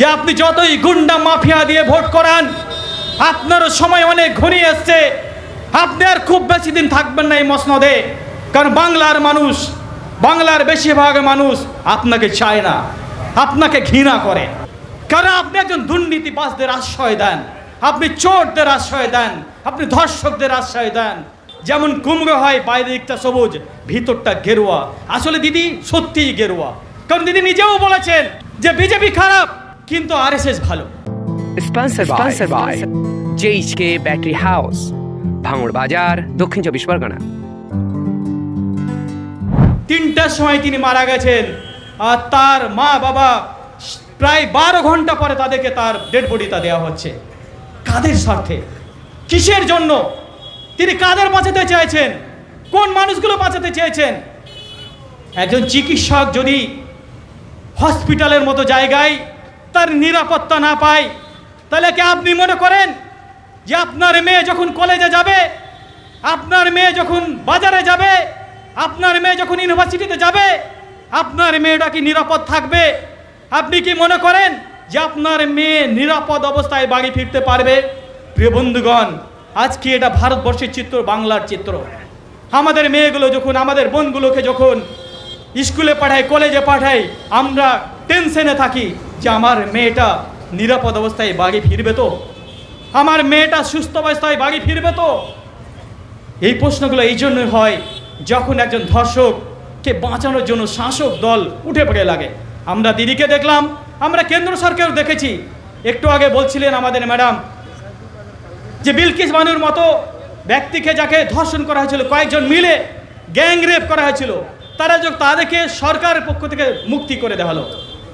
যে আপনি যতই গুন্ডা মাফিয়া দিয়ে ভোট করান, আপনারও সময় অনেক ঘনিয়ে এসছে। আপনি আর খুব বেশি দিন থাকবেন না এই মসনদে। কারণ বাংলার মানুষ, বাংলার বেশিরভাগ মানুষ আপনাকে চায় না, আপনাকে ঘৃণা করে। কারণ আপনি একজন দুর্নীতিবাসদের আশ্রয় দেন, আপনি চোরদের আশ্রয় দেন, আপনি ধর্ষকদের আশ্রয় দেন। যেমন কুমড়ো হয়, বাইরে দিকটা সবুজ, ভিতরটা গেরুয়া। আসলে দিদি সত্যিই গেরুয়া। কারণ দিদি নিজেও বলেছেন যে বিজেপি খারাপ কিন্তু আরএসএস ভালো। Sponsor sponsor by JHK battery house ভাঙড় বাজার দক্ষিণ চব্বিশ পরগনা। তিনটার সময় তিনি মারা গেছেন আর তার মা বাবা প্রায় বারো ঘণ্টা পরে তাদেরকে তার ডেড বডিটা দেওয়া হচ্ছে। কাদের স্বার্থে? কিসের জন্য? তিনি কাদের বাঁচাতে চেয়েছেন? কোন মানুষগুলো বাঁচাতে চেয়েছেন? একজন চিকিৎসক যদি হসপিটালের মতো জায়গায় তার নিরাপত্তা না পায়, তাহলে কি আপনি মনে করেন যে আপনার মেয়ে যখন কলেজে যাবে, আপনার মেয়ে যখন বাজারে যাবে, আপনার মেয়ে যখন ইউনিভার্সিটিতে যাবে, আপনার মেয়েটা কি নিরাপদ থাকবে? আপনি কি মনে করেন যে আপনার মেয়ে নিরাপদ অবস্থায় বাড়ি ফিরতে পারবে? প্রিয় বন্ধুগণ, আজকে এটা ভারতবর্ষের চিত্র, বাংলার চিত্র। আমাদের মেয়েগুলো যখন, আমাদের বোনগুলোকে যখন স্কুলে পাঠাই কলেজে পাঠাই আমরা টেনশনে থাকি। যে আমার মেয়েটা নিরাপদ অবস্থায় বাড়ি ফিরবে তো? আমার মেয়েটা সুস্থ অবস্থায় বাড়ি ফিরবে তো? এই প্রশ্নগুলো এই জন্যই হয় যখন একজন ধর্ষককে বাঁচানোর জন্য শাসক দল উঠে পড়ে লাগে। আমরা দিদিকে দেখলাম, আমরা কেন্দ্র সরকারও দেখেছি। একটু আগে বলছিলেন আমাদের ম্যাডাম যে বিলকিস বানুর মতো ব্যক্তিকে যাকে ধর্ষণ করা হয়েছিল, কয়েকজন মিলে গ্যাং রেপ করা হয়েছিল, তারা যখন তাদেরকে সরকারের পক্ষ থেকে মুক্তি করে দেওয়া হলো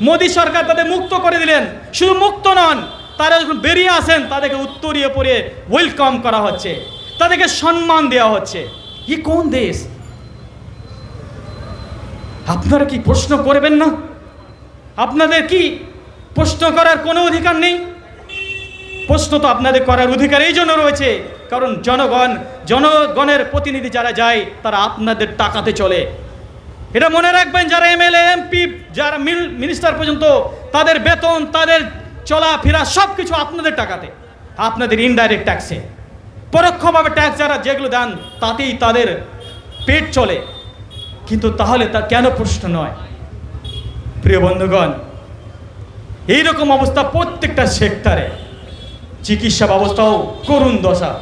মোদী সরকার তাদের মুক্ত করে দিলেন। শুধু মুক্ত নন, তারা যখন বেরিয়ে আসেন, তাদেরকে উত্তরীয় পরে ওয়েলকাম করা হচ্ছে। তাদেরকে সম্মান দেওয়া হচ্ছে। ই কোন দেশ? আপনারা কি প্রশ্ন করবেন না? আপনাদের কি প্রশ্ন করার কোনো অধিকার নেই? প্রশ্ন তো আপনাদের করার অধিকার এই জন্য রয়েছে। কারণ জনগণ, জনগণের প্রতিনিধি যারা যায়, তারা আপনাদের টাকাতে চলে। এটা মনে রাখবেন, যারা এমএলএ, এমপি, যারা মিনিস্টার পর্যন্ত তাদের বেতন, তাদের চলাফেরা সব কিছু আপনাদের টাকাতে, আপনাদের ইনডাইরেক্ট ট্যাক্সে পরোক্ষভাবে ট্যাক্স যারা যেগুলো দেন, তাতেই তাদের পেট চলে। কিন্তু তাহলে তা কেন প্রশ্ন নয়? প্রিয় বন্ধুগণ, এইরকম অবস্থা প্রত্যেকটা সেক্টরে চিকিৎসা ব্যবস্থাও করুণ দশা।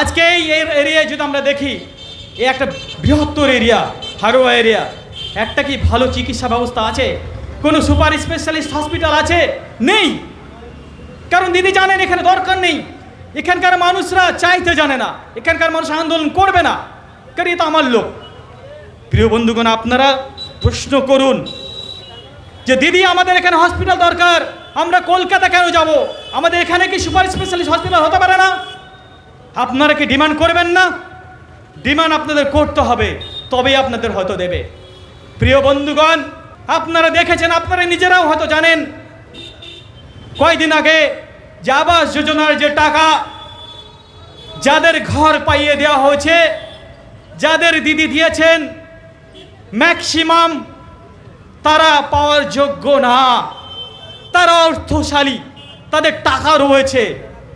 আজকে এই এরিয়ায় যদি আমরা দেখি, এই একটা বৃহত্তর এরিয়া হারোয়া এরিয়া। একটা কি ভালো চিকিৎসা ব্যবস্থা আছে? কোনো সুপার স্পেশালিস্ট হসপিটাল আছে? নেই। কারণ দিদি জানেন এখানে দরকার নেই। এখানকার মানুষরা চাইতে জানে না। এখানকার মানুষ আন্দোলন করবে না। কারণ এটা আমার লোক। প্রিয় বন্ধুগণ, আপনারা প্রশ্ন করুন যে, দিদি, আমাদের এখানে হসপিটাল দরকার। আমরা কলকাতা কেন যাব? আমাদের এখানে কি সুপার স্পেশালিস্ট হসপিটাল হতে পারে না? আপনারা কি ডিমান্ড করবেন না? ডিমান্ড আপনাদের করতে হবে। তবেই আপনাদের হয়তো দেবে। প্রিয় বন্ধুগণ, আপনারা দেখেছেন, আপনারা নিজেরাও হয়তো জানেন, কয়দিন আগে যে আবাস যোজনার যে টাকা যাদের ঘর পাইয়ে দেওয়া হয়েছে, যাদের দিদি দিয়েছেন, ম্যাক্সিমাম তারা পাওয়ার যোগ্য না। তারা অর্থশালী, তাদের টাকা রয়েছে,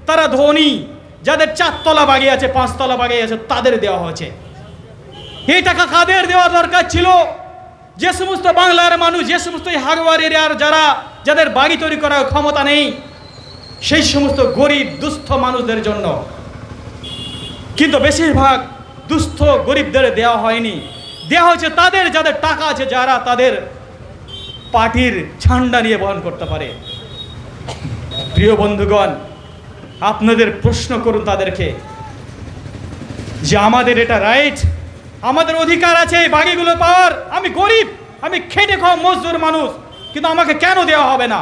তারা ধনী, যাদের চারতলা বাগি আছে, পাঁচতলা বাগি আছে, তাদের দেওয়া হয়েছে। এই টাকা কাদের দেওয়া দরকার ছিল? যে সমস্ত বাংলার মানুষ, যে সমস্ত হারোয়ার এরিয়ার যারা, যাদের বাড়ি তৈরি করার ক্ষমতা নেই, সেই সমস্ত গরিব, দুস্থ মানুষদের জন্য। কিন্তু বেশিরভাগ দুস্থ গরিবদের দেওয়া হয়নি। দেওয়া হয়েছে তাদের, যাদের টাকা আছে, যারা তাদের পার্টির ঝান্ডা নিয়ে বহন করতে পারে। প্রিয় বন্ধুগণ, আপনাদের প্রশ্ন করুন তাদেরকে যে আমাদের এটা রাইট আমাদের অধিকার আছে এই বাড়িগুলো পাওয়ার। আমি গরিব, আমি খেটে খাওয়া মজদুর মানুষ, কিন্তু আমাকে কেন দেওয়া হবে না?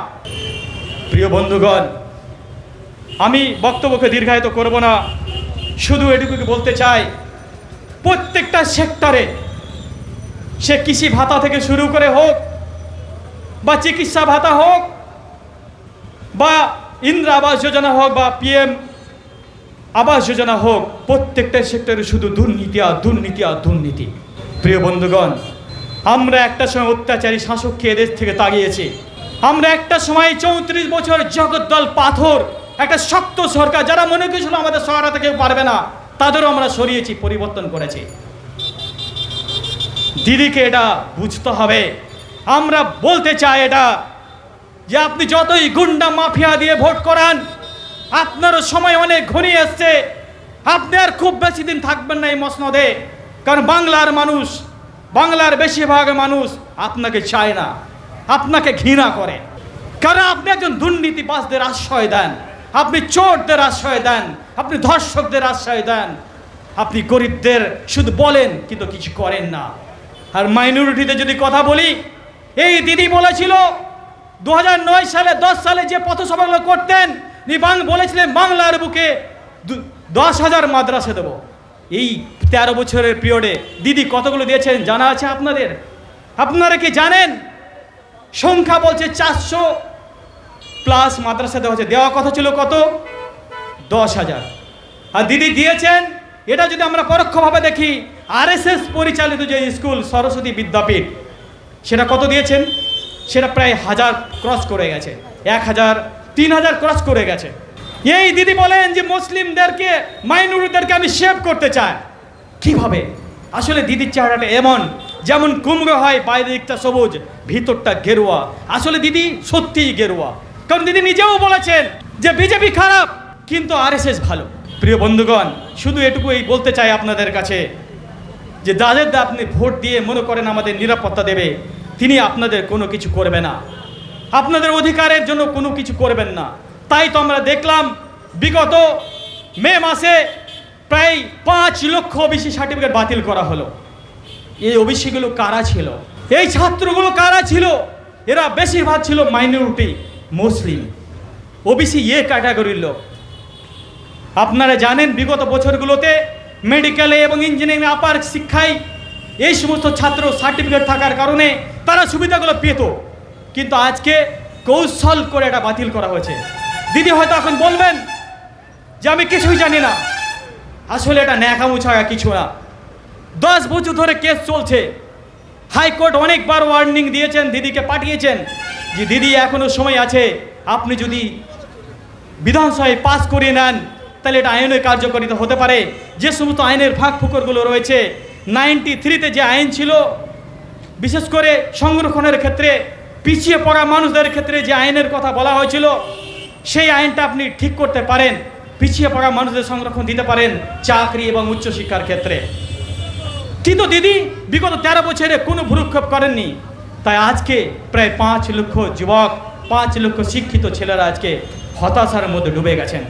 প্রিয় বন্ধুগণ, আমি বক্তব্যকে দীর্ঘায়িত করব না। শুধু এটুকু বলতে চাই, প্রত্যেকটা সেক্টরে সে কৃষি ভাতা থেকে শুরু করে হোক, বা চিকিৎসা ভাতা হোক, বা ইন্দিরা আবাস যোজনা হোক, বা পিএম আবাস যোজনা হোক, প্রত্যেকটা সেক্টরে শুধু দুর্নীতি আর দুর্নীতি আর দুর্নীতি। প্রিয় বন্ধুগণ, আমরা একটা সময় অত্যাচারী শাসককে এদেশ থেকে তাড়িয়েছি। আমরা একটা সময় চৌত্রিশ বছর জগদ্দল পাথর, একটা শক্ত সরকার, যারা মনে করেছিল আমাদের সহায়তা কেউ পারবে না, তাদেরও আমরা সরিয়েছি, পরিবর্তন করেছি। দিদিকে এটা বুঝতে হবে। আমরা বলতে চাই এটা যে আপনি যতই গুন্ডা মাফিয়া দিয়ে ভোট করান আপনারও সময় অনেক ঘনিয়ে এসছে। আপনি আর খুব বেশি দিন থাকবেন না এই মসনদে। কারণ বাংলার মানুষ, বাংলার বেশিরভাগ মানুষ আপনাকে চায় না, আপনাকে ঘৃণা করে। কারণ আপনি একজন দুর্নীতিবাসদের আশ্রয় দেন, আপনি চোরদের আশ্রয় দেন, আপনি ধর্ষকদের আশ্রয় দেন, আপনি গরিবদের শুধু বলেন, কিন্তু কিছু করেন না। আর মাইনরিটিতে যদি কথা বলি, এই দিদি বলেছিল দু সালে, দশ সালে যে পথসভাগুলো করতেন নিবাং বলেছিলেন, বাংলার বুকে দশ হাজার মাদ্রাসা দেবো। এই তেরো বছরের পিরিয়ডে দিদি কতগুলো দিয়েছেন জানা আছে আপনাদের? আপনারা কি জানেন? সংখ্যা বলছে চারশো প্লাস মাদ্রাসা দেওয়া হচ্ছে দেওয়া কথা ছিল কত? দশ হাজার। আর দিদি দিয়েছেন, এটা যদি আমরা পরোক্ষভাবে দেখি, আরএসএস পরিচালিত যে স্কুল সরস্বতী বিদ্যাপীঠ, সেটা কত দিয়েছেন? সেটা প্রায় হাজার ক্রস করে গেছে। এক হাজার তিন হাজার ক্রস করে গেছে। এই দিদি বলেন যে মুসলিমদেরকে, মাইনরিটিদেরকে আমি সেভ করতে চাই। কীভাবে? আসলে দিদির চেহারাটা এমন, যেমন কুমড়ো হয় বাইরে দিকটা সবুজ, ভিতরটা গেরুয়া। আসলে দিদি সত্যিই গেরুয়া। কারণ দিদি নিজেও বলেছেন যে বিজেপি খারাপ, কিন্তু আরএসএস ভালো। প্রিয় বন্ধুগণ, শুধু এটুকু এই বলতে চাই আপনাদের কাছে যে যাদের আপনি ভোট দিয়ে মনে করেন আমাদের নিরাপত্তা দেবে, তিনি আপনাদের কোনো কিছু করবে না। আপনাদের অধিকারের জন্য কোনো কিছু করবেন না। তাই তো আমরা দেখলাম, বিগত মে মাসে প্রায় পাঁচ লক্ষ ওবিসি সার্টিফিকেট বাতিল করা হলো। এই ওবিসিগুলো কারা ছিল? এই ছাত্রগুলো কারা ছিল? এরা বেশিরভাগ ছিল মাইনরিটি, মুসলিম। ওবিসি এ ক্যাটাগরির লোক। আপনারা জানেন, বিগত বছরগুলোতে মেডিকেলে এবং ইঞ্জিনিয়ারিং আপার শিক্ষায় এই সমস্ত ছাত্র সার্টিফিকেট থাকার কারণে তারা সুবিধাগুলো পেত। কিন্তু আজকে কৌশল করে এটা বাতিল করা হয়েছে। দিদি হয়তো এখন বলবেন যে আমি কিছুই জানি না। আসলে এটা ন্যাকামু ছাড়া কিছু না। দশ বছর ধরে কেস চলছে। হাইকোর্ট অনেকবার ওয়ার্নিং দিয়েছেন, দিদিকে পাঠিয়েছেন যে, দিদি, এখনও সময় আছে। আপনি যদি বিধানসভায় পাস করিয়ে নেন, তাহলে এটা আইনের কার্যকারিতা হতে পারে। যে সমস্ত আইনের ফাঁক ফুকরগুলো রয়েছে নাইনটি থ্রিতে যে আইন ছিল, বিশেষ করে সংরক্ষণের ক্ষেত্রে পিছিয়ে পড়া মানুষদের ক্ষেত্রে যে আইনের কথা বলা হয়েছিল, সেই আইনটা আপনি ঠিক করতে পারেন, পিছিয়ে পড়া মানুষদের সংরক্ষণ দিতে পারেন চাকরি এবং উচ্চশিক্ষার ক্ষেত্রে। কিন্তু দিদি, বিগত তেরো বছরে কোনো ভ্রুক্ষেপ করেননি। তাই আজকে প্রায় পাঁচ লক্ষ যুবক, পাঁচ লক্ষ শিক্ষিত ছেলেরা আজকে হতাশার মধ্যে ডুবে গেছেন।